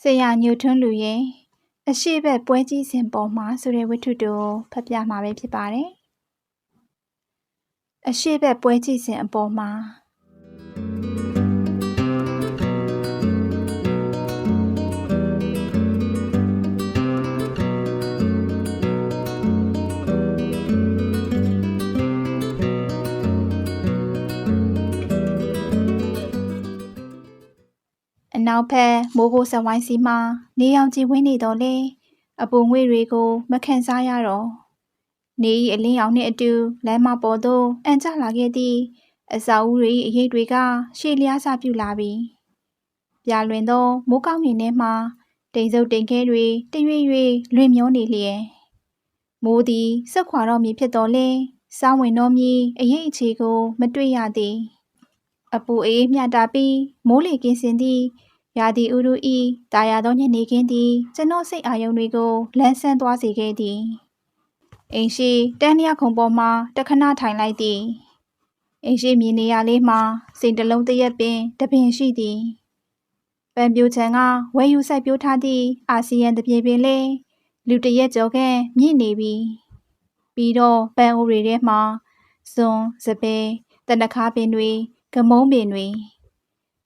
ဆရာညိုထွန်းလူရဲ့အရှိဘက်ပွဲကြီးစဉ်ပေါ်မှာဆိုတဲ့ဝတ္ထုတို့ဖတ်ပြမှာပဲဖြစ်ပါတယ်။အရှိဘက်ပွဲကြီးစဉ်အပေါ်မှာ အနောက်ဘက်မိုးဘိုးစဝိုင်းစီမှာနေရောင်ကြီးဝင်းနေတော့လေအပူငွေတွေကိုမခံစားရတော့နေဤအလင်းရောင်နှင့်အတူလမ်းမပေါ်သို့အန်ကျလာခဲ့သည့်အစာအုပ်၏အရေးတွေကရှေ့လျားစပြုလာပြီပြလွင်သောမိုးကောင်းငင်ထဲမှတိမ်စုပ်တိမ်ခဲတွေတရွေ့ရွေ့လွင်မျောနေလျက်မိုးသည်ဆက်ခွာတော့မည်ဖြစ်တော်လဲစားဝင်တော်မည်အရေးအခြေကို မတွေ့ရသည်အပူအေးမြတာပြီးမိုးလေကင်းစင်သည့် ရာသီဥတုဤတာယာသောညနေခင်းသည်ကျွန်တော်စိတ်အာရုံတွေကိုလန်းဆန်းသွားစေခဲ့သည်အိမ်ရှိတန်းလျခုံပေါ်မှာတခဏထိုင်လိုက်သည်အိမ်ရှိမြင်နေရလေးမှာစိန်တလုံးတရက်ပင်တပင်ရှိသည်ပန်ပြိုချံကဝဲယူဆိုင်ပြိုထားသည့်အာဆီယံတပြေပင်လေလူတရက်ကျော်ခန့်မြင့်နေပြီပြီးတော့ပန်အိုတွေထဲမှာဇွန်စပယ်တနခါပင်တွေကမုံပင်တွေ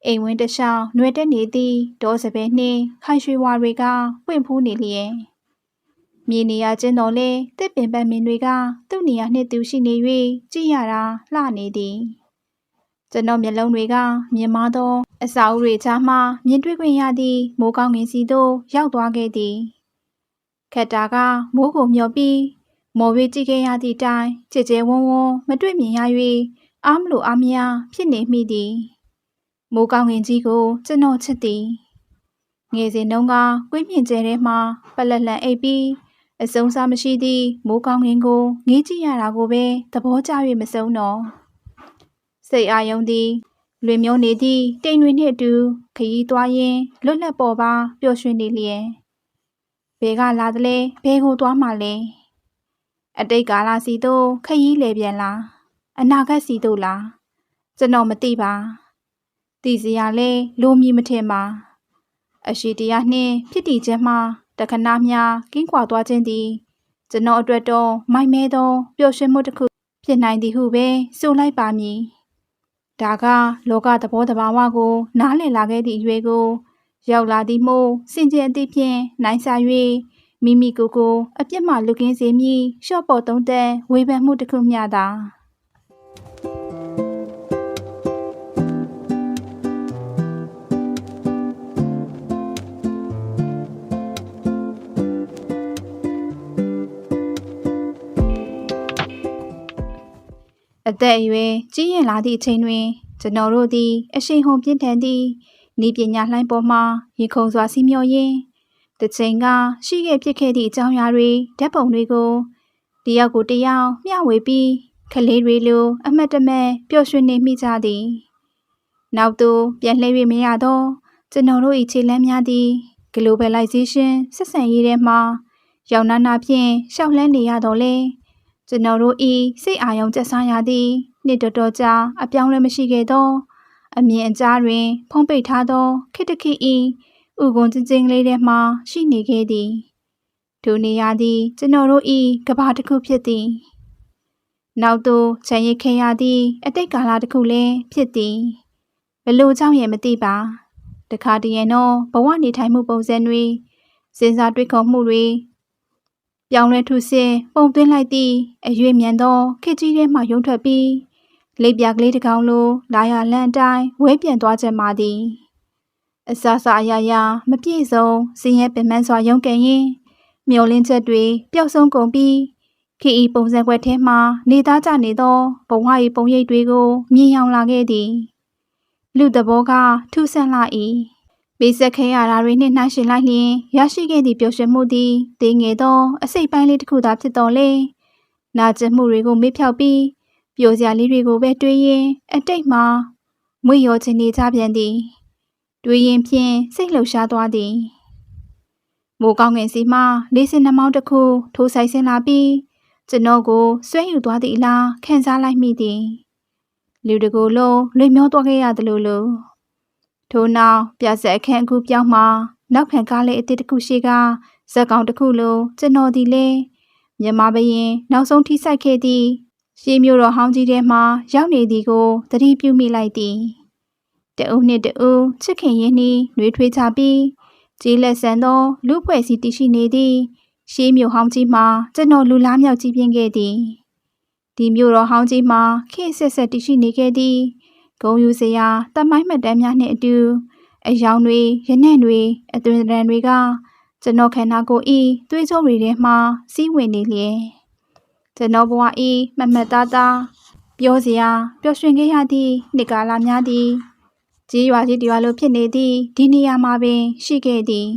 အိမ်ဝင်းတစ်လျှောက်နှွယ်တက်နေသည့်ဒေါ်စပယ်နှင့်ခိုင်ရွှေဝါတွေကပွင့်ဖူးနေလျက်မြေနေရချင်းတော်လဲတစ်ပင်ပတ်မင်းတွေကသူ့နေရာနှင့်သူရှိနေ၍ကြည့်ရတာလှနေသည်ကျွန်တော်မျက်လုံးတွေကမြင်မသော အစာအုပ်တွေချာမှမြင်တွေ့ခွင့်ရသည့်မိုးကောင်းငင်စီသို့ရောက်သွားခဲ့သည်ခက်တာကမိုးကိုမျောပြီးမော်ဝေးကြည့်ခဲ့ရသည့်တိုင်ကြည်ကျဲဝန်းဝန်းမတွေ့မြင်ရ၍အားမလို့အားမရဖြစ်နေမိသည် မိုးကောင်းငင်ကြီးကိုကျွန်တော်ချစ်သည်ငယ်စဉ်တုန်းကကွင်းမြင့်ကျဲထဲမှာပလက်လန်အိပ်ပြီးအစုံစားမရှိသည့်မိုးကောင်းငင်ကိုငေးကြည့်ရတာကိုပဲသဘောကျ၍မဆုံးတော့စိတ်အာယုံသည်လွင်မျိုးနေသည့်တိမ်တွေနှင့်အတူခရီးသွားရင်းလွတ်လပ်ပေါ်ပါပျော်ရွှင်နေလျက်ဘဲကလာသလဲဘဲကိုသွားမှလဲအတိတ်ကာလစီသို့ခရီးလေပြန်လားအနာဂတ်စီသို့လားကျွန်တော်မသိပါ တည်စရာလဲလိုမီမထင်ပါအရှိတရားနှင့်ဖြစ်တည်ခြင်းမှတခဏမျှကင်းကွာသွားခြင်းသည်ကျွန်တော်အတွက်တော့မိုက်မဲသောပျော်ရွှင်မှုတစ်ခုဖြစ်နိုင်သည်ဟုပဲဆိုလိုက်ပါမည်ဒါကလောကသဘောတဘာဝကို နားလည်လာခဲ့သည့်အရွယ်ကို ရောက်လာသည်မို့စင်ကြယ်အသည့်ဖြင့်နိုင်စာ၍မိမိကိုယ်ကို အပြစ်မှလွတ်ကင်းစေမည်ရှော့ပေါ်သုံးသက်ဝေဖန်မှုတစ်ခုမျှသာ အသက်အရွယ်ကြီးရင်လာသည့်အချိန်တွင် ကျွန်တော်တို့သည် အရှိန်ဟုန်ပြင်းထန်သည့်ဤပညာလှိုင်းပေါ်မှရေခုံစွာစီးမျောရင်းတစ်ချိန်ကရှိခဲ့ဖြစ်ခဲ့သည့်အကြောင်းအရာတွေဓာတ်ပုံတွေကိုတယောက်ကိုတယောက်မျှဝေပြီးကလေးတွေလိုအမတ်တမဲ့ပျော်ရွှင်နေမိကြသည်နောက်သို့ပြန်လှည့်၍မရတော့ကျွန်တော်တို့၏ခြေလမ်းများသည် globalization ဆက်ဆံရေးထဲမှာရောင်နာနာဖြင့်ရှောက်လှမ်းနေရတော့လေ ကျွန်တော်တို့ဤစိတ်အာရုံကျဆန်းရသည်နှစ်တော်တော်ကြာအပြောင်းလဲမရှိခဲ့သော အမြင်အကြားတွင် ဖုံးပိတ်ထားသောခိတ္တခိဤဥကွန်ကျင်းကျင်းလေးထဲမှရှိနေခဲ့သည်ဒုနေရာသည် ကျွန်တော်တို့ဤကဘာတစ်ခုဖြစ်သည်နောက်သို့ခြံရစ်ခဲရသည့်အတိတ်ကာလတစ်ခုလည်းဖြစ်သည်ဘလို့ကြောင့်ရဲ့မသိပါတခါတည်းရင်တော့ဘဝနေထိုင်မှုပုံစံတွေစဉ်းစားတွေးခေါ်မှုတွေ ပြောင်းလဲထုဆင်းပုံသွင်းလိုက်သည့်အရွေမြန်သောခစ်ကြီးထဲမှရုံထွက်ပြီးလိပ်ပြကလေးတစ်ကောင်လိုလာရလန့်အတိုင်းဝဲပြန်သွားချက်မှသည်အစစအရာရာမပြည့်စုံစင်ရဲပင်ပန်းစွာရုံးကန်ရင်မျောလင်းချက်တွေပျောက်ဆုံးကုန်ပြီးခီဤပုံစံခွက်ထဲမှနေသားကြနေသောဘဝ၏ပုံရိပ်တွေကိုမြင်ရောက်လာခဲ့သည်လူတဘောကထူဆန့်လာ၏ ပေးဆက်ခဲရတာတွေနှင့်နှိုင်းယှဉ်လိုက်လျင်ရရှိခဲ့သည့်ပျော်ရွှင်မှုသည်တည်ငယ်သောအစိတ်ပိုင်းလေးတစ်ခုသာဖြစ်တော်လေနာကျင်မှုတွေကိုမေ့ဖြောက်ပြီးပျော်စရာလေးတွေကိုပဲတွေးရင်အတိတ်မှာမွေရောခြင်းနေကြပြန်သည်တွေးရင်ဖြင့်စိတ်လှုပ်ရှားသွားသည်မိုးကောင်းငင်စီမှလေးစင်နှမောင်းတစ်ခုထိုးဆိုင်ဆင်းလာပြီးကျွန်တော်ကိုဆွဲယူသွားသည့်အလားခံစားလိုက်မိသည်လူတကူလုံးလွေမျောသွားခဲ့ရတယ်လို့လို့ ထို့နောက်ပြဆက်အခန့်အခုပြောင်းမှနောက်ခံကားလေးအစ်စ်တစ်ခုရှိကဇက်ကောင်တစ်ခုလုံးကျွန်တော်ဒီလေမြန်မာဘရင်နောက်ဆုံးထိဆိုင်ခဲ့သည့်ရှေးမျိုးတော်ဟောင်းကြီးထဲမှရောက်နေသည်ကိုသတိပြုမိလိုက်သည်တအုပ်နှင့်တအုပ်ချစ်ခင်ရင်းနှီးနှွေးထွေးကြပြီးကျေးလက်ဆန်သောလူဖွဲ့စည်းတည်ရှိနေသည့်ရှေးမျိုးဟောင်းကြီးမှာကျွန်တော်လူလားမြောက်ကြည့်ပြင်းခဲ့သည်ဒီမျိုးတော်ဟောင်းကြီးမှာခေတ်ဆက်ဆက်တည်ရှိနေခဲ့သည့် ဂုံယူစရာတမိုင်းမှတ်တမ်းများနှင့်အတူအယောင်တွေရနံ့တွေအသွင်သဏ္ဍာန်တွေကကျွန်တော်ခန္ဓာကိုယ်ဤသွေးကြိုးတွေထဲမှစီးဝင်နေလျက်ကျွန်တော်ဘဝဤမမတ်သားသားပြောစရာပျော်ရွှင်ခဲ့ရသည့်နှစ်ကာလများသည်ကြီးရွာကြီးတရွာလိုဖြစ်နေသည့်ဒီနေရာမှာပင် ရှိခဲ့သည်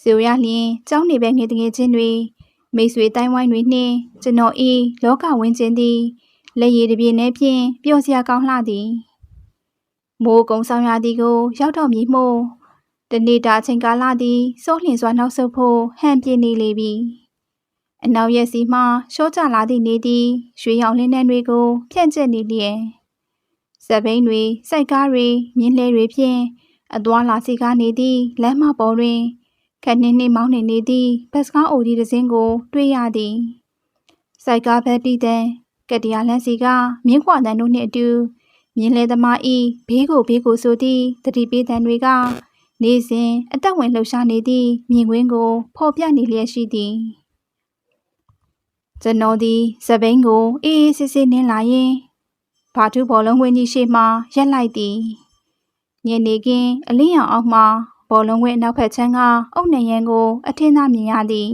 ဆိုရလျင်ကျောင်းနေပဲငယ်တငယ်ချင်းတွေမိတ်ဆွေတိုင်းဝိုင်းတွေနှင့်ကျွန်တော်ဤလောကဝင်းချင်းသည် လက်ရည်တစ်ပြေနဲ့ဖြင့်ပျော်စရာကောင်းလှသည်မိုးကုံဆောင်ရသည်ကိုရောက်တော့မည်မို့တနေ့တာအချိန်ကာလသည်စိုးလျင်စွာနောက်ဆုတ်ဖို့ဟန်ပြင်းနေလေပြီအနောက်ရက်စီမှရှော့ကြလာသည့်နေသည်ရွှေရောင်လင်းနှန်းတွေကိုဖြန့်ကျက်နေလျက်စက်ဘိန်းတွေစိုက်ကားတွေမြင်းလဲတွေဖြင့်အသွာလာစီကားနေသည့်လမ်းမပေါ်တွင်ခက်နှင်းနှင်းမောင်းနေနေသည့်ဘတ်စကားအိုဒီတစ်စင်းကို တွေ့ရသည်စိုက်ကားဘက်တီတန် ကတရာလန်းစီကမြင်းခွာတန်တို့နှင့်အတူမြင်းလဲသမားဤဘေးကိုဘေးကိုဆိုသည့်တတိပေးတန်တွေကနေစဉ်အသက်ဝင်လှုပ်ရှားနေသည့်မြင်ကွင်းကိုဖော်ပြနေလျက်ရှိသည်ကျွန်တော်သည်စပိန်ကိုအေးအေးဆေးဆေးနင်းလာရင်ဘာထုဘောလုံးဝင်းကြီးရှေ့မှရက်လိုက်သည်ညနေခင်းအလင်းရောင်အောက်မှဘောလုံးဝင်းနောက်ဖက်ချမ်းကအုတ်နေရန်ကိုအထင်းသားမြင်ရသည်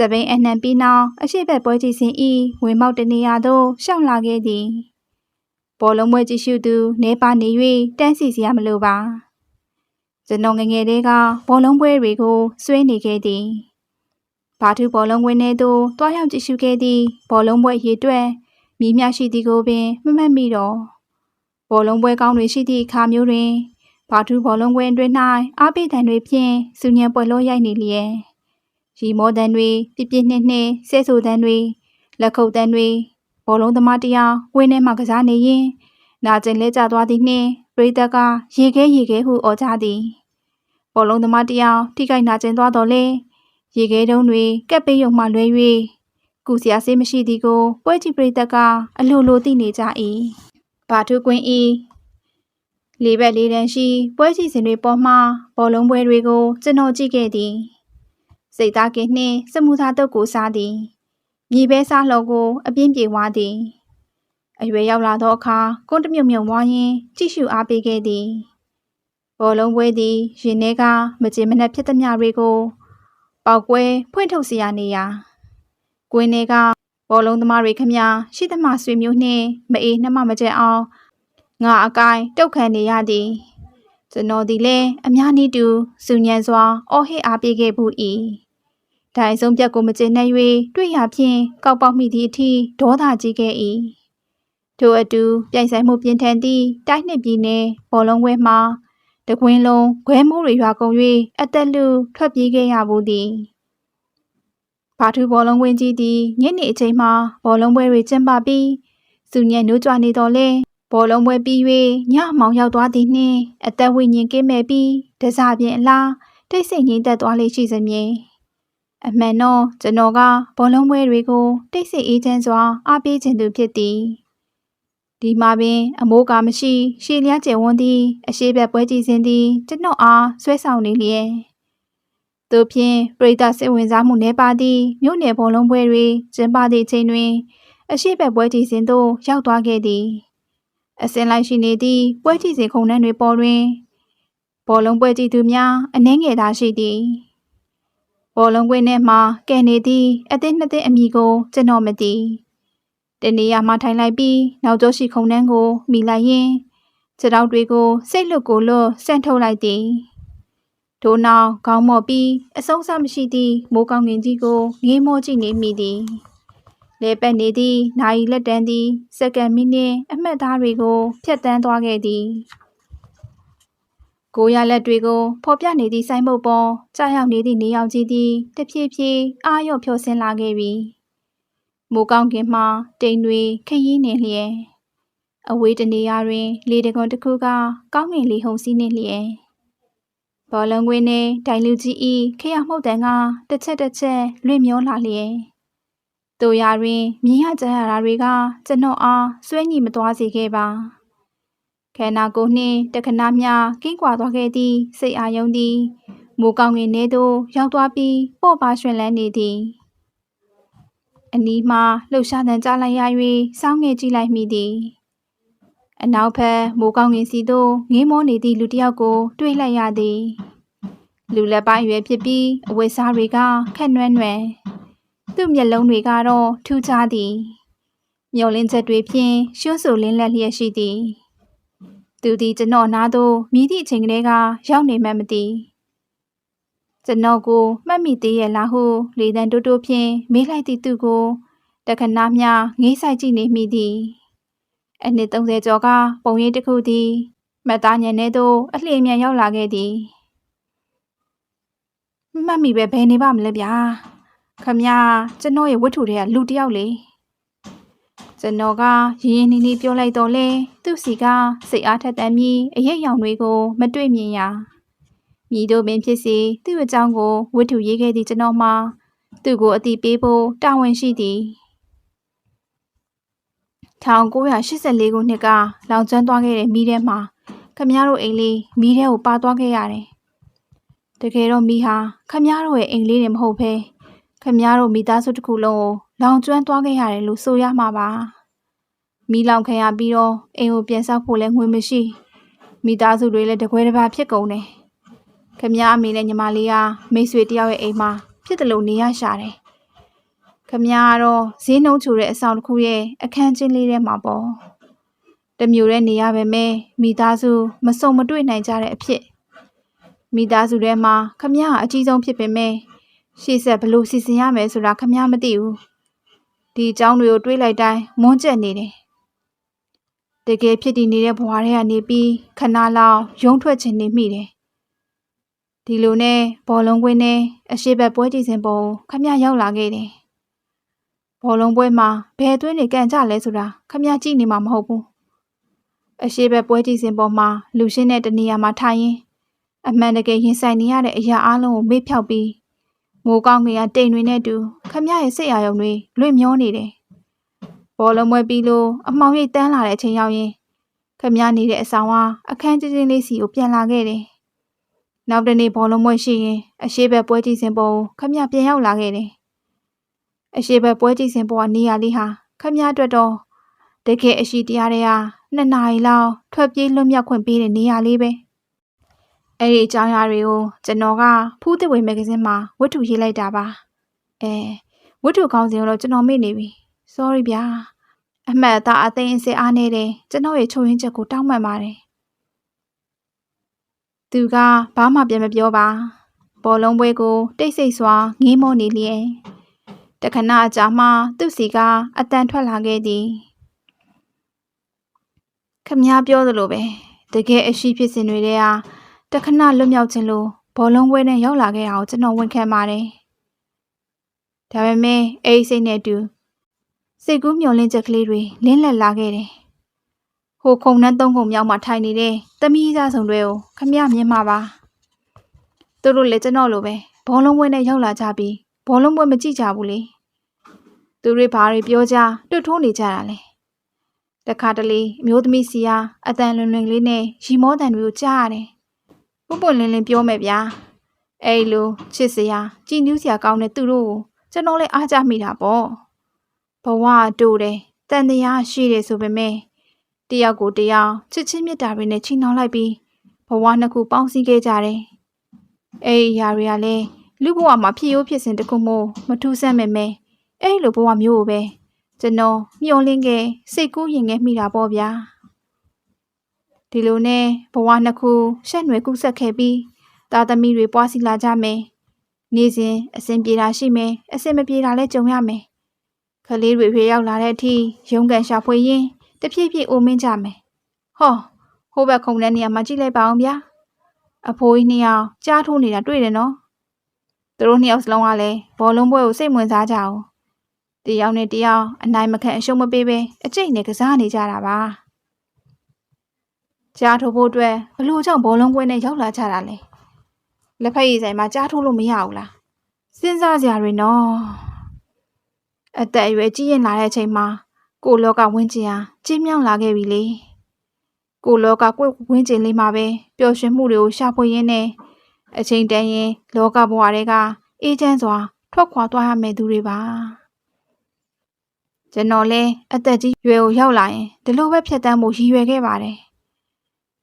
စပိန်အနှံပြီးနောက်အရှိဘက်ပွဲကြီးစင်ဤဝင်မောက်တနေရာသို့ရှောက်လာခဲ့သည်ဘောလုံးပွဲကြည့်ရှုသူနေပါနေ၍တန်းစီစရာမလိုပါကျွန်တော်ငငယ်လေးကဘောလုံးပွဲတွေကိုဆွဲနေခဲ့သည်ဘာထုဘောလုံးဝင်းထဲသို့တွားရောက်ကြည့်ရှုခဲ့သည့်ဘောလုံးပွဲရေတွက်မြည်မြရှိသည်ကိုပင်မမှတ်မိတော့ဘောလုံးပွဲကောင်းတွေရှိသည့်အခါမျိုးတွင်ဘာထုဘောလုံးပွဲအတွင်း၌အားပေးတံတွေဖြင့်စူညံပွဲလို့ရိုက်နေလျက် ရီမောတန်တွေပြပြနှစ်နှစ်ဆဲဆူတန်တွေလက်ခုပ်တန်တွေဘောလုံးသမားတယောက်ဝင်းထဲမှာကစားနေရင်နာကျင်လဲကျသွားသည်နှင့်ပရိသတ်ကရေခဲရေခဲဟုအော်ကြသည်ဘောလုံးသမားတယောက်ထိခိုက်နာကျင်သွားတော့လေရေခဲတုံးတွေကက်ပေးရုံမှလွဲ၍ကုစရာစေးမရှိသည်ကိုပွဲကြည့်ပရိသတ်ကအလိုလိုသိနေကြ၏ဘာထုကွင်းဤလေးဘက်လေးတန်းရှိပွဲကြည့်စဉ်တွေပေါ်မှဘောလုံးပွဲတွေကိုကျွန်တော်ကြည့်ခဲ့သည် စိတ်သားကင်းနှင့်စမှုသာတုတ်ကိုစားသည်မြေပဲစားလှော်ကို အပြင်းပြေဝါသည်အရွယ်ရောက်လာသောအခါကုန်းတမြုံမြုံဝါရင်ကြည့်ရှုအားပေးခဲ့သည်ဘောလုံးပွဲသည်ရင်ထဲကမကြေမနက်ဖြစ်သမျှတွေကိုပေါက်ကွဲဖွင့်ထုတ်စရာနေရာကွင်းထဲကဘောလုံးသမားတွေခမရှိသမျှဆွေမျိုးနှင့်မအေးနှမမကြဲအောင်ငါအကိုင်တုတ်ခံနေရသည်ကျွန်တော်ဒီလဲအများနည်းတူစုညံစွာအော်ဟစ်အားပေးခဲ့ဘူး၏ ဒိုင်ဆုံးပြက်ကိုမကျေနပ်၍တွေ့ရဖြင့်ကောက်ပေါက်မိသည့်အထိဒေါသကြီးခဲ့၏ထိုအတူပြိုင်ဆိုင်မှုပြင်းထန်သည့်တိုက်နှစ်ပြည်နယ်ဘောလုံးဝဲမှာတကွင်းလုံးခွဲမိုးတွေရွာကုန်၍အသက်လူထွက်ပြေးခဲ့ရဘူးသည်ဘာထူဘောလုံးဝင်းကြီးသည်ညနေအချိန်မှာဘောလုံးပွဲတွေကျင်းပပြီးစုညံနိုးကြွနေတော်လဲဘောလုံးပွဲပြီး၍ညမောင်ရောက်သွားသည်နှင့်အသက်ဝိညာဉ်ကင်းမဲ့ပြီးတစားပြင်အလားတိတ်ဆိတ်ငြိမ်သက်သွားလေရှိစမြဲ အမှန်တော့ကျွန်တော်ကဘောလုံးပွဲတွေကိုတိတ်ဆိတ်အေးချမ်းစွာအားပေးခြင်းသူဖြစ်သည်ဒီမှာပင်အမိုးကမရှိရှည်လျားကျယ်ဝန်းသည်အရှိဘက်ပွဲကြည့်စဉ်သည်ကျွန်တော်အားဆွဲဆောင်နေလျက်သို့ဖြင့်ပရိသတ်စိတ်ဝင်စားမှုနှဲပါသည့်မြို့နယ်ဘောလုံးပွဲတွေကျင်းပသည့်အချိန်တွင် အရှိဘက်ပွဲကြည့်စဉ်သို့ရောက်သွားခဲ့သည်အစင်လိုက်ရှိနေသည့်ပွဲကြည့်စဉ်ခုံနှန်းတွေပေါ်တွင်ဘောလုံးပွဲကြည့်သူများအနှဲငယ်သာရှိသည် ဘောလုံးကွင်းထဲမှာကဲနေသည့်အသင်းနှစ်သင်းအမိကိုကျွန်တော်မသိတနေရာမှထိုင်လိုက်ပြီးနောက်ကျောရှိခုံနှန်းကိုမိလိုက်ရင်ခြေထောက်တွေကိုစိတ်လွတ်ကိုလွတ်ဆန့်ထုတ်လိုက်သည်ထို့နောက်ခေါင်းမော့ပြီးအဆုံးစားမရှိသည့်မိုးကောင်းငင်ကြီးကိုငေးမောကြည့်နေမိသည်လေပတ်နေသည့်နိုင်လက်တန်းသည်စက္ကန့်မိနစ်အမှတ်သားတွေကိုဖြတ်တန်းသွားခဲ့သည် ကိုရလက်တွေကိုဖော်ပြနေသည့်ဆိုင်ဘုတ်ပေါ်ကြာရောက်နေသည့်နေရောက်ကြီးသည်တဖြည်းဖြည်းအာရုံဖြိုဆင်းလာခဲ့ပြီမိုးကောင်းကင်မှာတိမ်တွေခရီးနေလျက်အဝေးတနေရာတွင် လေတကွန်တစ်ခုကကောင်းငင်လေးဟုန်စီးနေလျက်ဘောလုံးကွင်းနှင့်တိုင်လူကြီးဤခရမှုတ်တန်ကတစ်ချက်တစ်ချက်လွင့်မျောလာလျက်တို့ရာတွင်မြင်ရကြရတာတွေကကျွန်တော်အားစွဲညိမသွားစေခဲ့ပါ ခန္ဓာကိုယ်နှင့်တခဏမျှကင်းကွာသွားခဲ့သည့်စိတ်အာယုံသည်မိုးကောင်းငင်ထဲသို့ရောက်သွားပြီးပေါ့ပါရွှင်လန်းနေသည်အနီးမှလှုပ်ရှားတန်ကြားလိုက်ရ၍စောင်းငယ်ကြည့်လိုက်မိသည်အနောက်ဘက်မိုးကောင်းငင်စီသို့ငင်းမောနေသည့်လူတစ်ယောက်ကို တွေ့လိုက်ရသည်လူလက်ပိုင်းရွယ်ဖြစ်ပြီးအဝတ်စားတွေကခက်နွမ်းနွမ်းသူ့မျက်လုံးတွေကတော့ထူးခြားသည်မျောလင်းချက်တွေဖြင့်ရှွှဆူလင်းလက်လျက်ရှိသည် သူသည်ကျွန်တော်နားသို့မြည်သည့်အချိန်ကလေးကရောက်နေမှမသိကျွန်တော်ကိုမှတ်မိသေးရဲ့လားဟုလေတံတိုးတိုးဖြင့်မေးလိုက်သည့်သူကိုတခဏမျှငေးဆိုင်ကြည့်နေမိသည်အနှစ်30ကျော်ကပုံရိပ်တစ်ခုသည်မတ်သားညံထဲသို့အလျင်မြန်ရောက်လာခဲ့သည်မှတ်မိပဲဘယ်နေပါမလဲဗျာခမရကျွန်တော်ရဲ့ဝတ္ထုတွေကလူတယောက်လေ ကျွန်တော်ကရင်းရင်းနှီးနှီးပြောလိုက်တော့လေသူ့စီကစိတ်အားထက်သန်ပြီးအရေးရောင်တွေကိုမတွေ့မြင်ရမိတို့ပင်ဖြစ်စီသူ့အကြောင်းကိုဝတ္ထုရေးခဲ့သည့်ကျွန်တော်မှာသူ့ကိုအတိပေးဖို့တာဝန်ရှိသည်1984ခုနှစ်ကလောင်ကျွမ်းသွားခဲ့တဲ့မိထဲမှာခမရတို့အိမ်လေးမိထဲကိုပါသွားခဲ့ရတယ်။တကယ်တော့မိဟာခမရတို့ရဲ့အိမ်လေးတွေမဟုတ်ဘဲ ခမရတို့မိသားစုတစ်ခုလုံးကိုလောင်ကျွမ်းသွားခဲ့ရတယ်လို့ဆိုရမှာပါ။မိလောင်ခံရပြီးတော့အိမ်ကိုပြန်ဆောက်ဖို့လည်းငွေမရှိ။မိသားစုတွေလည်းတကွဲတပါးဖြစ်ကုန်တယ်။ခမရအမေနဲ့ညီမလေးကမိတ်ဆွေတယောက်ရဲ့အိမ်မှာဖြစ်တယ်လို့နေရရှာတယ်။ခမည်းကတော့ဈေးနှုံးချူတဲ့အဆောင်တစ်ခုရဲ့အခန်းချင်းလေးထဲမှာပေါ့တမျိုးတဲ့နေရပဲမဲမိသားစုမစုံမတွေ့နိုင်ကြတဲ့အဖြစ်မိသားစုထဲမှာခမည်းကအကြီးဆုံးဖြစ်ပေမဲ့ ရှေ့ဆက်ဘလို့စီစဉ်ရမယ်ဆိုတာခမည်းမသိဘူးဒီအကြောင်းတွေကိုတွေးလိုက်တိုင်းမွန်းကျက်နေတယ်တကယ်ဖြစ်တည်နေတဲ့ဘဝတွေကနေပြီးခဏလောက်ရုံးထွက်ခြင်းနေမိတယ်ဒီလိုနဲ့ဘောလုံးကွင်းနဲ့အရှိဘက်ပွဲကြည့်စဉ်ပေါ်ခမည်းရောက်လာခဲ့တယ်ဘောလုံးပွဲမှာဘယ်သွင်းနေကန်ကြလဲဆိုတာခမကြည့်နေမှာမဟုတ်ဘူးအရှိဘက်ပွဲကြည့်စဉ်ပေါ်မှာလူရှင်းတဲ့တနေရာမှာထိုင်ရင်အမှန်တကယ်ရင်ဆိုင်နေရတဲ့အရာအလုံးကိုမေ့ဖြောက်ပြီး မိုးကောင်းကင်ကတိမ်တွေနဲ့တူခမရဲ့စိတ်အာရုံတွေလွင့်မျောနေတယ်ဘောလုံးပွဲပြီးလို့အမောင်ရိပ်တန်းလာတဲ့အချိန်ရောက်ရင်ခမနေတဲ့အဆောင်ကအခန်းကျင်းလေးစီကိုပြန်လာခဲ့တယ်နောက်တနေ့ဘောလုံးပွဲရှိရင်အရှိဘက်ပွဲကြည့်စဉ်ပေါ်ခမပြန်ရောက်လာခဲ့တယ်အရှိဘက်ပွဲကြည့်စဉ်ဘဝနေရလေးဟာခမည်းအတွက်တော့တကယ်အရှိတရားတွေကနှစ်နာရီလောက်ထွက်ပြေးလွတ်မြောက်ခွင့်ပေးတဲ့နေရာလေးပဲ အဲ့ဒီအကြောင်းအရာတွေကိုကျွန်တော်ကဖူးသစ်ဝေမဂ္ဂဇင်းမှာဝတ္ထုရေးလိုက်တာပါအဲဝတ္ထုကောင်းစဉ်ကိုတော့ကျွန်တော်မေ့နေပြီ sorry ဗျာအမှတ်အသားအသိအစစ်အားနေတယ်ကျွန်တော်ရဲ့ချုံရင်းချက်ကိုတောင်းပန်ပါတယ်သူကဘာမှပြန်မပြောပါဘောလုံးပွဲကိုတိတ်ဆိတ်စွာငေးမောနေလျက်တခဏအကြာမှသူ့စီကအတန်ထွက်လာခဲ့သည်ခမည်းပြောသလိုပဲတကယ်အရှိဖြစ်စဉ်တွေထဲက တခဏလွတ်မြောက်ခြင်းလို့ဘောလုံးပွဲနဲ့ရောက်လာခဲ့တာကိုကျွန်တော်ဝန်ခံပါတယ်ဒါပေမဲ့အဲ့ဒီစိတ်နဲ့တူစိတ်ကူးမျောလင်းချက်ကလေးတွေလင်းလက်လာခဲ့တယ်ဟိုခုံနှန်းသုံးခုမြောက်မှာထိုင်နေတဲ့သမီးသားဆောင်တွေကိုခမည်းမြင်မှာပါသူတို့လည်းကျွန်တော်လိုပဲဘောလုံးပွဲနဲ့ရောက်လာကြပြီးဘောလုံးပွဲမကြည့်ကြဘူးလေသူတွေဘာတွေပြောကြတွတ်ထိုးနေကြတာလဲတခါတလေအမျိုးသမီးစီကအတန်လွင်လွင်လေးနဲ့ရီမောတန်တွေကိုကြားရတယ် ပုပ်ပွလင်းလင်းပြောမယ်ဗျာအဲ့လိုချစ်စရာကြည်နူးစရာကောင်းတဲ့သူတို့ကိုကျွန်တော်လည်းအားကြမိတာပေါ့ဘဝတူတယ်တန်တရားရှိတယ်ဆိုပေမဲ့တယောက်ကိုတယောက်ချစ်ချင်းမြတ်တာတွေနဲ့ချီနှောင်လိုက်ပြီးဘဝနှစ်ခုပေါင်းစည်းခဲ့ကြတယ်အဲ့ဒီຢာတွေကလည်းလူဘဝမှာဖြစ်ရိုးဖြစ်စဉ်တခုမှမထူးဆန်းမဲ့မဲအဲ့လိုဘဝမျိုးကိုပဲကျွန်တော်မျောလင်းခဲ့စိတ်ကူးရင်ခဲ့မိတာပေါ့ဗျာ ဒီလိုနဲ့ဘဝနှစ်ခုရှက်နွယ်ကူးဆက်ခဲ့ပြီးသားသမီးတွေပွားစီလာကြမယ်နေ့စဉ်အစဉ်ပြေတာရှိမယ်အစဉ်မပြေတာလည်းကြုံရမယ်ကလေးတွေရွေရောက်လာတဲ့အထိရုံးကန်ရှာဖွေရင်းတဖြည်းဖြည်းအိုမင်းကြမယ်ဟောဟိုဘက်ခုံတဲ့နေရာမှာကြည့်လိုက်ပါအောင်ဗျာအဖိုးကြီးနှစ်ယောက်ကြားထိုးနေတာတွေ့တယ်နော်သူတို့နှစ်ယောက်စလုံးကလည်းဘောလုံးပွဲကိုစိတ်ဝင်စားကြအောင်တတယောက်နဲ့တယောက်အနိုင်မခံအရှုံးမပေးပဲအကျိတ်နဲ့ကစားနေကြတာပါ ကြားထိုးဖို့အတွက်ဘလို့ကြောင့်ဘောလုံးပွဲနဲ့ရောက်လာကြတာလဲလက်ဖက်ရည်ဆိုင်မှာကြားထိုးလို့မရဘူးလားစဉ်းစားစရာတွေနော်အသက်အရွယ်ကြီးရင်လာတဲ့အချိန်မှာကိုလောကဝင်းကျင်ဟာကျင်းမြောင်းလာခဲ့ပြီလေကိုလောကကိုဝင်းကျင်လေးမှာပဲပျော်ရွှင်မှုတွေကိုရှာဖွေရင်းနဲ့အချိန်တန်ရင်လောကဘဝတွေကအေးချမ်းစွာ ထွက်ခွာသွားရမယ့်သူတွေပါကျွန်တော်လဲအသက်ကြီးရွယ်ကိုရောက်လာရင်ဒီလိုပဲဖြတ်တန်းဖို့ရည်ရွယ်ခဲ့ပါတယ်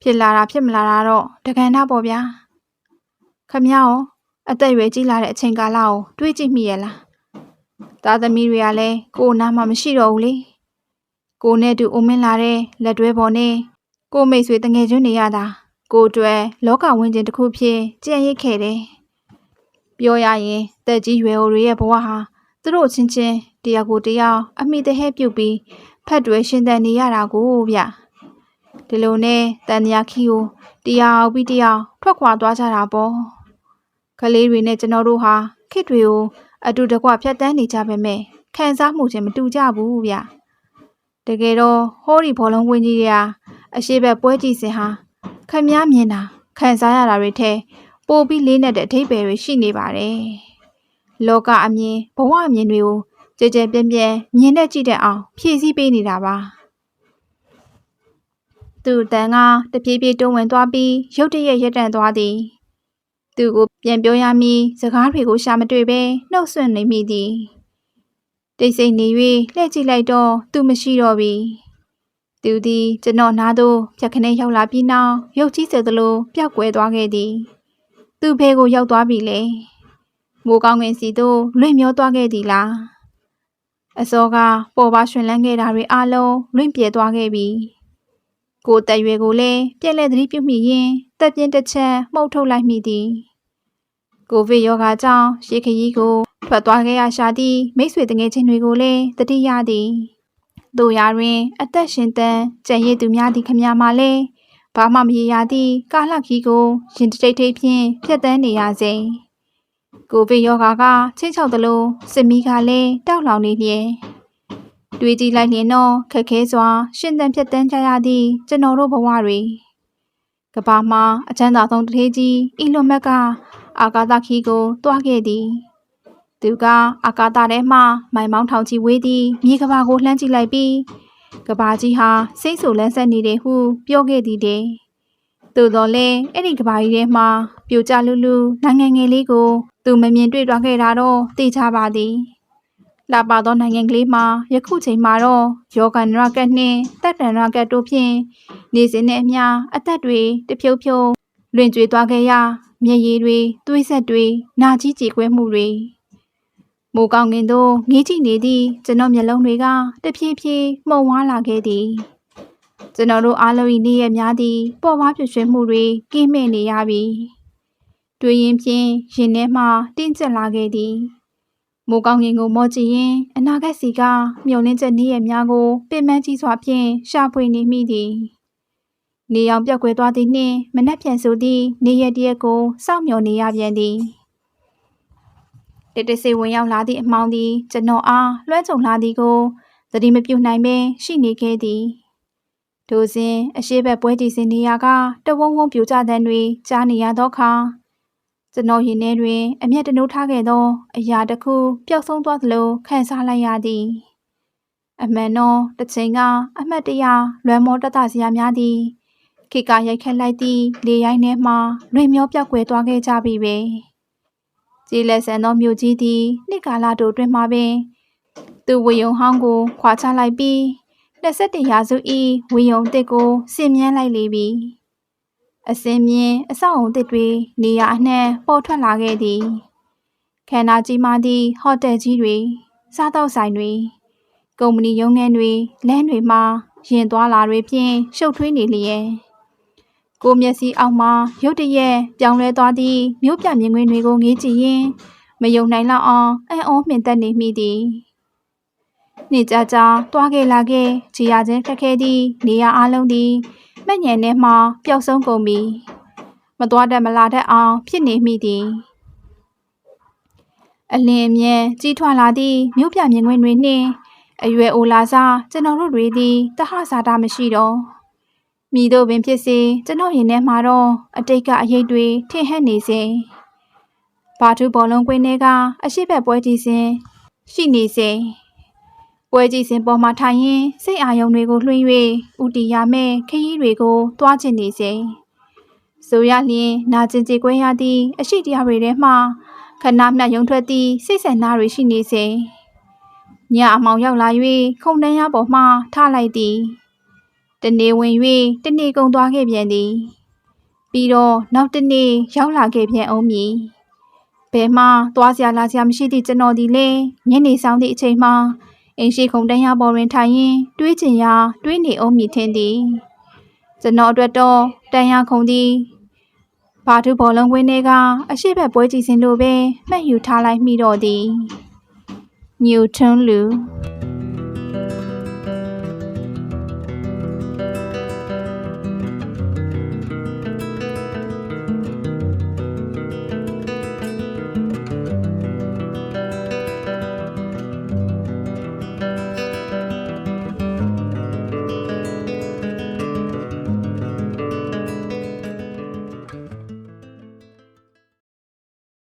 ဖြစ်လာတာဖြစ်မလာတာတော့တက္ကနာပေါ့ဗျာခမရောအသက်ရွယ်ကြီးလာတဲ့အချိန်ကာလကိုတွေးကြည့်မိရဲ့လားသားသမီးတွေကလည်းကိုယ်နာမှမရှိတော့ဘူးလေကိုနဲ့တူအိုမင်းလာတဲ့လက်တွဲပေါ်နဲ့ကိုမိတ်ဆွေတငယ်ချင်းတွေရတာကိုအတွက်လောကဝင်းကျင်တစ်ခုဖြစ်ကြံ့ရစ်ခဲ့တယ်ပြောရရင်တက်ကြီးရွယ်အိုတွေရဲ့ဘဝဟာသူတို့ချင်းချင်းတယောက်ကိုတယောက်အမိတဟဲပြုတ်ပြီးဖက်တွယ်ရှင်သန်နေရတာကိုဗျ ဒီလိုနဲ့တန်ညာခီကိုတယောက်ပြီးတယောက်ထွက်ခွာသွားကြတာပေါ့ကလေးတွေနဲ့ကျွန်တော်တို့ဟာခစ်တွေကိုအတူတကွဖြတ်တန်းနေကြပါမယ်ခံစားမှုချင်းမတူကြဘူးဗျတကယ်တော့ဟောဒီဘောလုံးဝင်းကြီးတွေဟာအရှိဘက်ပွဲကြည့်စင်ဟာခမည်းမြင်တာခံစားရတာတွေထဲပိုပြီးလေးနဲ့တဲ့အထိပ္ပယ်တွေရှိနေပါတယ်လောကအမြင်ဘဝအမြင်တွေကိုကြဲကြဲပြန့်ပြန့်မြင်တဲ့ကြည့်တဲ့အောင်ဖြည့်ဆည်းပေးနေတာပါ သူ့တန်ကတပြေးပြေးတွန်းဝင်သွားပြီးရုတ်တရက်ရက်တန့်သွားသည်သူ့ကိုပြန်ပြောရမည်စကားတွေကိုရှာမတွေ့ပဲနှုတ်ဆွနေမိသည်တိတ်ဆိတ်နေ၍လှည့်ကြည့်လိုက်တော့သူမရှိတော့ပြီသူသည်ကျွန်တော်နားသို့ဖြတ်ခနဲရောက်လာပြီးနောက်ရုတ်ကြီးစေသလိုပျောက်ကွယ်သွားခဲ့သည်သူ့ဖေကိုရောက်သွားပြီလေမိုးကောင်းငင်စီသို့လွင့်မျောသွားခဲ့သည်လားအစောကပေါ်ပါရှင်လန်းခဲ့တာတွေအလုံးလွင့်ပြေသွားခဲ့ပြီ ကိုတက်ရွယ်ကိုလည်းပြက်လက်သတိပြုမိရင်တက်ပြင်းတစ်ချက်မှုတ်ထုတ်လိုက်မိသည်ကိုဗစ်ရောဂါကြောင့်ရှေးခရီးကိုထွက်သွားခဲ့ရရှာသည့်မိတ်ဆွေတငယ်ချင်းတွေကိုလည်းတတိယသည်တို့ရာတွင်အသက်ရှင်သန်ကြံရည်သူများသည့်ခမများမှလည်းဘာမှမရရသည့်ကာလခီကိုရင်တိတ်ထိတ်ဖြင့်ဖျက်ဆီးနေရစေကိုဗစ်ရောဂါကချင်းချောက်သလိုစစ်မီးကလည်းတောက်လောင်နေလျက် တွေးကြည့်လိုက်ရင်တော့ခက်ခဲစွာ ရှင်သန်ဖြတ်တန်းကြရသည့်ကျွန်တော်တို့ဘဝတွေကဘာမှာအချမ်းသာဆုံးတထေးကြီးအီလွန်မက်ကအာကာသခီးကိုတွားခဲ့သည်သူကအာကာသထဲမှမိုင်မောင်းထောင်ချီဝေးသည့်မြေကဘာကိုလှမ်းကြည့်လိုက်ပြီးကဘာကြီးဟာစိတ်ဆူလန်းဆက်နေတယ်ဟုပြောခဲ့သည်တဲ့သို့တော်လည်းအဲ့ဒီကဘာကြီးထဲမှာပြိုကျလူလူနိုင်ငံငယ်လေးကိုသူမမြင်တွေ့သွားခဲ့တာတော့သိချပါသည် လာပါသောနိုင်ငံကလေးမှာယခုချိန်မှာတော့ယောဂန်ရကတ်နှင့်တက်တန်ရကတ်တို့ဖြင့်နေစဉ်နဲ့အမျှအသက်တွေတဖြုတ်ဖြုတ်လွင်ကျွေသွားခဲ့ရမျက်ရည်တွေသွေးဆက်တွေနာကြီးကြေကွဲမှုတွေမိုးကောင်းကင်သို့ငေးကြည့်နေသည့်ကျွန်တော်မျက်လုံးတွေကတဖြည်းဖြည်းမှုံဝါလာခဲ့သည်ကျွန်တော်တို့အားလုံး၏နေ့ရက်များသည်ပေါ်ပါပြည့်ရွှင်မှုတွေကင်းမဲ့နေရပြီတွေ့ရင်ဖြင့်ရင်ထဲမှတင်းကျပ်လာခဲ့သည် မိုးကောင်းကင်ကိုမော့ကြည့်ရင်အနာဂတ်စီကမြုံနှင်းချက်နေ့ရက်များကိုပင်ပန်းကြီးစွာဖြင့်ရှာဖွေနေမိသည်နေအောင်ပြောက်ကွယ်သွားသည်နှင့်မနှက်ပြန်ဆိုသည့်နေရက်တရက်ကိုစောင့်မျှော်နေရပြန်သည်တတစေဝင်ရောက်လာသည့်အမောင်သည်ကျွန်တော်အားလွှဲကြုံလာသည်ကိုသတိမပြုနိုင်ပဲရှိနေခဲ့သည်ဒိုစဉ်အရှိဘက်ပွဲကြည့်စင်နေရာကတဝုံဝုံပြူကြတဲ့တွေကြားနေရသောအခါ ကျွန်တော်ရင်ထဲတွင်အမျက်တနိုးထားခဲ့သော အရာတစ်ခုပျောက်ဆုံးသွားသလိုခံစားလိုက်ရသည်အမှန်တော့တစ်ချိန်ကအမှတ်တရလွယ်မောတတစရာများသည်ခေကရိုက်ခတ်လိုက်သည့်လေရိုင်းထဲမှလွင်မျောပြောက်ကွယ်သွားခဲ့ကြပြီပဲကြည်လက်ဆန်သောမြို့ကြီးသည်နှစ်ကာလတို့တွင်မှပင် သူဝေယုံဟောင်းကိုခွာချလိုက်ပြီး21ရာစု၏ဝေယုံတစ်ကိုဆင်မြန်းလိုက်လေပြီ အစင်းမြင်းအဆောက်အုံတစ်တွေနေရာအနှံ့ပေါ်ထွက်လာခဲ့သည်ခန္ဓာကြီးမှသည့်ဟိုတယ်ကြီးတွေစားတောက်ဆိုင်တွေကုမ္ပဏီရုံးခန်းတွေလမ်းတွေမှာရင်သွားလာတွေဖြင့်ရှုပ်ထွေးနေလျက်ကိုမျက်စိအောက်မှာရုတ်တရက်ပြောင်းလဲသွားသည့်မြို့ပြမြင်ကွင်းတွေကိုငေးကြည့်ရင်မယုံနိုင်လောက်အောင်အံ့ဩမှင်သက်နေမိသည်နေကြကြတွားခဲ့လာခဲ့ခြေရခြင်းခက်ခဲသည့်နေရာအလုံးသည် မှတ်ညံထဲမှပျောက်ဆုံးကုန်ပြီမသွားတတ်မလာတတ်အောင် ဖြစ်နေမိသည်အလင်းအမြန်ကြီးထွားလာသည့်မြို့ပြမြင်ကွင်းတွေနှင့်အရွယ်အိုလာစားကျွန်တော်တို့တွေသည်တဟဇာတာမရှိတော့မိတို့ပင်ဖြစ်စေကျွန်တော်ရင်ထဲမှာတော့အတိတ်ကအရေးတွေထင်ဟပ်နေစေဘာထုဘောလုံးကွင်းထဲကအရှိတ်ဘက်ပွဲကြည့်စဉ်ရှိနေစေ ပွဲကြည့်စဉ်ပေါ်မှာထိုင်ရင်စိတ်အာရုံတွေကိုလွှင့်၍ဥတီရမဲ့ခရီးတွေကိုတွားချင်နေစေဆိုရလျင်နာကျင်ကြေကွဲရသည့်အရှိတရားတွေထဲမှခဏမျှယုံထွက်သည့်စိတ်ဆန္ဒတွေရှိနေစေညအမောင်ရောက်လာ၍ခုံတန်းရပေါ်မှထားလိုက်သည်တနေ့ဝင်၍တနေ့ကုန်သွားခဲ့ပြန်သည်ပြီးတော့နောက်တစ်နေ့ရောက်လာခဲ့ပြန်အောင်မည်ဘယ်မှသွားစရာလာစရာမရှိသည့်ကျွန်တော်ဒီလေညနေဆောင်သည့်အချိန်မှ အင်းရှိခုံတန်းရပေါ်တွင်ထိုင်ရင်တွေးချင်ရာတွေးနေအောင်မည်ထင်သည်ကျွန်တော်အတွက်တော့တန်ရခုံသည်ဘာထုဘောလုံးကွင်းထဲကအရှိတ်ဘက်ပွဲကြည့်စဉ်လိုပဲမှတ်ယူထားလိုက်မိတော့သည်ညူထွန်းလူ